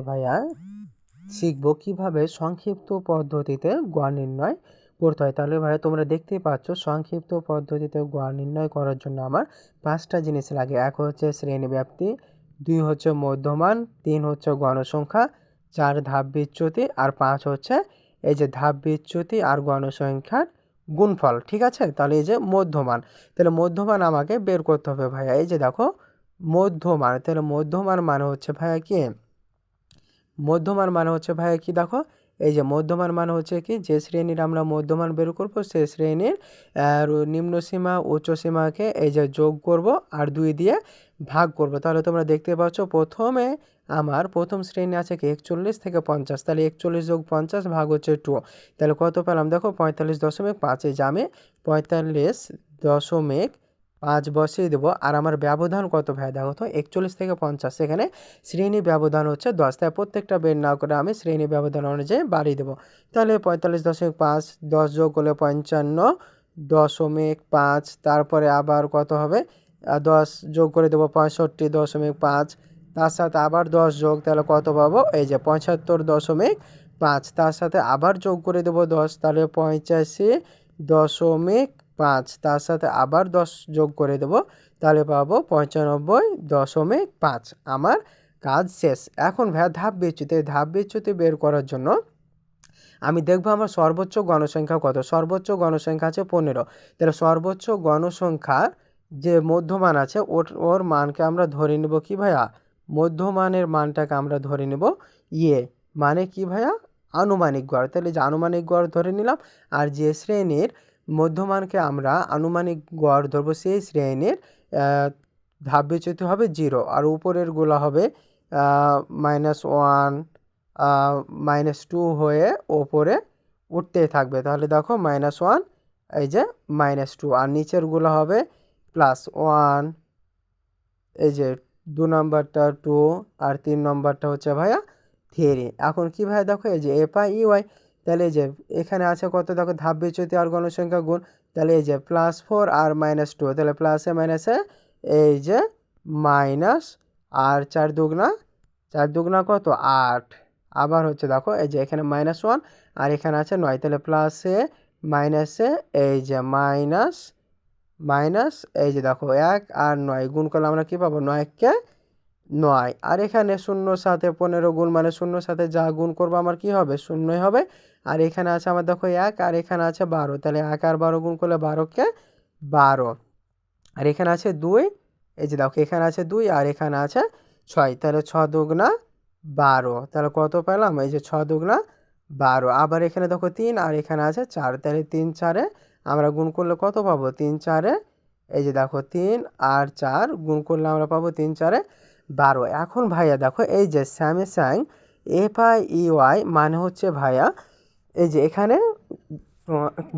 ভাইয়া? শিখব কীভাবে সংক্ষিপ্ত পদ্ধতিতে গড় নির্ণয় করতে হয়। তাহলে ভাইয়া তোমরা দেখতেই পাচ্ছ, সংক্ষিপ্ত পদ্ধতিতে গড় নির্ণয় করার জন্য আমার পাঁচটা জিনিস লাগে। এক হচ্ছে শ্রেণি ব্যাপ্তি, দুই হচ্ছে মধ্যমান, তিন হচ্ছে গণসংখ্যা, চার ধাপ বিচ্যুতি, আর পাঁচ হচ্ছে এই যে ধাপ বিচ্যুতি আর গণসংখ্যার গুণফল, ঠিক আছে? তাহলে এই যে মধ্যমান। তাহলে মধ্যমান আমাকে বের করতে হবে ভাইয়া। এই যে দেখো, মধ্যমান, তাহলে মধ্যমান মানে হচ্ছে ভাইয়া কি? মধ্যমান মানে হচ্ছে ভাইয়া কি দেখো, এই যে মধ্যমান মানে হচ্ছে কি যে শ্রেণির আমরা মধ্যমান বের করব, সে শ্রেণির নিম্ন সীমা, উচ্চ সীমাকে এই যে যোগ করব আর দুই দিয়ে ভাগ করব। তাহলে তোমরা দেখতে পাচ্ছ প্রথমে আমার প্রথম শ্রেণি আছে কি একচল্লিশ থেকে পঞ্চাশ, তাহলে একচল্লিশ যোগ পঞ্চাশ ভাগ হচ্ছে টু, তাহলে কত পেলাম? দেখো পঁয়তাল্লিশ দশমিক পাঁচে আমি পঁয়তাল্লিশ দশমিক পাঁচ বসিয়ে দেবো। আর আমার ব্যবধান কত ভাই? দেখো তো, একচল্লিশ থেকে পঞ্চাশ। সেখানে শ্রেণি ব্যবধান হচ্ছে দশ। তাই প্রত্যেকটা বের না করে আমি শ্রেণি ব্যবধান অনুযায়ী বাড়িয়ে দেবো। তাহলে পঁয়তাল্লিশ দশমিক পাঁচ, দশ যোগ করলে পঞ্চান্ন, দশমিক পাঁচ। তারপরে আবার কত হবে? দশ যোগ করে দেবো পঁয়ষট্টি দশমিক পাঁচ। তার সাথে আবার দশ যোগ, তাহলে কত পাবো? এই যে পঁচাত্তর দশমিক পাঁচ। তার সাথে আবার যোগ করে দেবো দশ। তাহলে পঁচাশি দশমিক পাঁচ, তার সাথে আবার দশ যোগ করে দেবো, তাহলে পাবো পঁচানব্বই দশমিক পাঁচ। আমার কাজ শেষ। এখন ভাইয়া ধাপ বিচ্যুতি ধাপ বিচ্যুতি বের করার জন্য আমি দেখব আমার সর্বোচ্চ গণসংখ্যা কত। সর্বোচ্চ গণসংখ্যা আছে পনেরো। তাহলে সর্বোচ্চ গণসংখ্যার যে মধ্যমান আছে ওর ওর মানকে আমরা ধরে নেব কি ভাইয়া? মধ্যমানের মানটাকে আমরা ধরে নেব ইয়ে। মানে কি ভাইয়া? আনুমানিক গড়। তাহলে যে আনুমানিক গড় ধরে নিলাম, আর যে শ্রেণির মধ্যমানকে আমরা আনুমানিক গড় ধরবো সেই শ্রেণির ধাপ বিচ্যুতি হবে জিরো আর উপরেরগুলো হবে মাইনাস ওয়ান মাইনাস টু হয়ে ওপরে উঠতেই থাকবে। তাহলে দেখো মাইনাস ওয়ান এই যে মাইনাস টু আর নিচেরগুলো হবে প্লাস ওয়ান এই যে দু নম্বরটা টু আর তিন নম্বরটা হচ্ছে ভাইয়া থ্রি এখন কী ভাইয়া দেখো এই যে এফ আই ই ওয়াই তাহলে এই যে, এখানে আছে কত? দেখো, ধাপ বিচ্যুতি আর গণসংখ্যা গুণ। তাহলে এই যে প্লাস ফোর আর মাইনাস টু তাহলে প্লাসে মাইনাসে এই যে মাইনাস আর চার দুগুনা চার দুগুনা কত? আট। আবার হচ্ছে দেখো, এই যে এখানে মাইনাস ওয়ান আর এখানে আছে নয়। তাহলে প্লাসে মাইনাসে এই যে মাইনাস মাইনাস এই যে দেখো, এক আর নয়। গুণ করলে আমরা কী পাবো? নয়কে নয়। আর এখানে শূন্য সাথে পনেরো গুণ মানে শূন্য সাথে যা গুণ করব আমার কি হবে? শূন্যই হবে। আর এখানে আছে আমার দেখো এক, আর এখানে আছে বারো। তাহলে এক আর বারো গুণ করলে বারোকে বারো। আর এখানে আছে দুই, এই যে দেখো এখানে আছে দুই আর এখানে আছে ছয়। তাহলে ছ দুগুনা বারো। তাহলে কত পেলাম? এই যে ছ দুগুনা বারো। আবার এখানে দেখো তিন, আর এখানে আছে চার। তাহলে তিন চারে আমরা গুণ করলে কত পাবো? তিন চারে, এই যে দেখো তিন আর চার গুণ করলে আমরা পাবো তিন চারে বারো। এখন ভাইয়া দেখো, এই যে স্যামসাং এফ আই ইউআই মানে হচ্ছে ভাইয়া, এই যে এখানে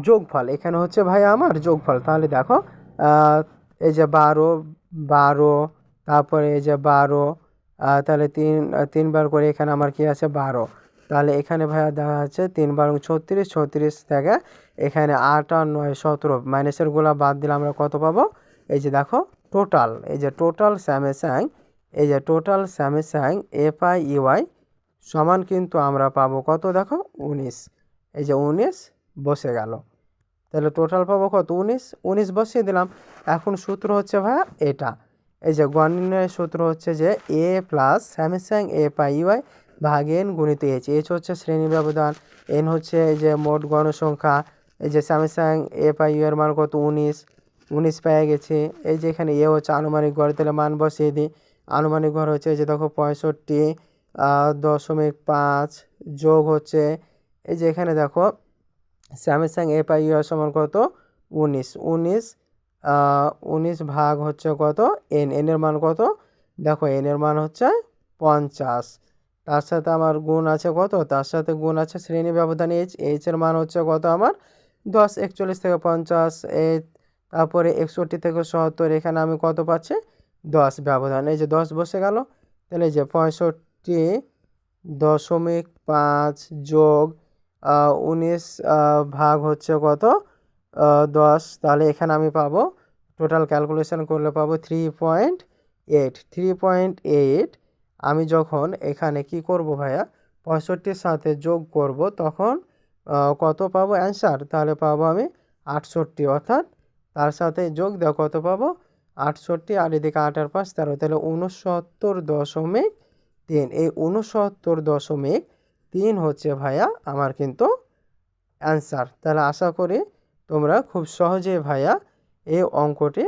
যোগফল। এখানে হচ্ছে ভাইয়া আমার যোগফল। তাহলে দেখো এই যে বারো বারো, তারপরে এই যে বারো তাহলে তিন, তিনবার করে এখানে আমার কি আছে? বারো। তাহলে এখানে ভাইয়া দেখা যাচ্ছে তিন বারো ছত্রিশ ছত্রিশ থেকে এখানে আট আর নয় সতেরো মাইনাসেরগুলো বাদ দিলে আমরা কত পাবো? এই যে দেখো টোটাল এই যে টোটাল স্যামসাং এই যে total Samsung F I U I সমান কিন্তু আমরা পাবো কত দেখো? উনিশ। এই যে উনিশ বসে গেল। তাহলে টোটাল পাবো কত? উনিশ। উনিশ বসিয়ে দিলাম। এখন সূত্র হচ্ছে ভাইয়া এটা। এই যে গণনের সূত্র হচ্ছে যে এ প্লাস স্যামসাং এ পাই ইউআই ভাগ এন গুণিত এইচ এইচ হচ্ছে শ্রেণি ব্যবধান। এন হচ্ছে এই যে মোট গণসংখ্যা। এই যে স্যামসাং এ পাই ইউ এর মান কত? উনিশ। উনিশ পেয়ে গেছে। এই যে এখানে এ হচ্ছে আনুমানিক গড়, তাহলে মান বসিয়ে দিই। আনুমানিক ঘর হচ্ছে যে দেখো পঁয়ষট্টি দশমিক পাঁচ যোগ হচ্ছে এই যে এখানে দেখো স্যামসাং এফআই ইউ সমান কত? উনিশ। উনিশ উনিশ ভাগ হচ্ছে কত? এন এনের মান কত? দেখো এনের মান হচ্ছে পঞ্চাশ। তার সাথে আমার গুণ আছে কত? তার সাথে গুণ আছে শ্রেণি ব্যবধান এইচ এইচের মান হচ্ছে কত আমার? দশ, একচল্লিশ থেকে পঞ্চাশ। এই তারপরে একষট্টি থেকে সত্তর। এখানে আমি কত পাচ্ছি? দশ ব্যবধান, এই যে দশ বসে গেল, তাহলে এই যে পঁয়ষট্টি দশমিক পাঁচ যোগ উনিশ ভাগ হচ্ছে কত? দশ, তাহলে এখানে আমি পাবো টোটাল ক্যালকুলেশন করলে পাবো three point eight three point eight আমি যখন এখানে কি করব ভাইয়া? পঁয়ষট্টির সাথে যোগ করব, তখন কত পাবো? অ্যান্সার তাহলে পাবো আমি আটষট্টি, অর্থাৎ তার সাথে যোগ দেওয়া কত পাবো? আটষট্টি আর এদিকে আট আর পাঁচ, তেরো। তাহলে উনসত্তর দশমিক তিন। এই উনসত্তর দশমিক তিন হচ্ছে ভাইয়া আমার কিন্তু অ্যান্সার তাহলে আশা করি তোমরা খুব সহজে ভাইয়া এই অঙ্কটি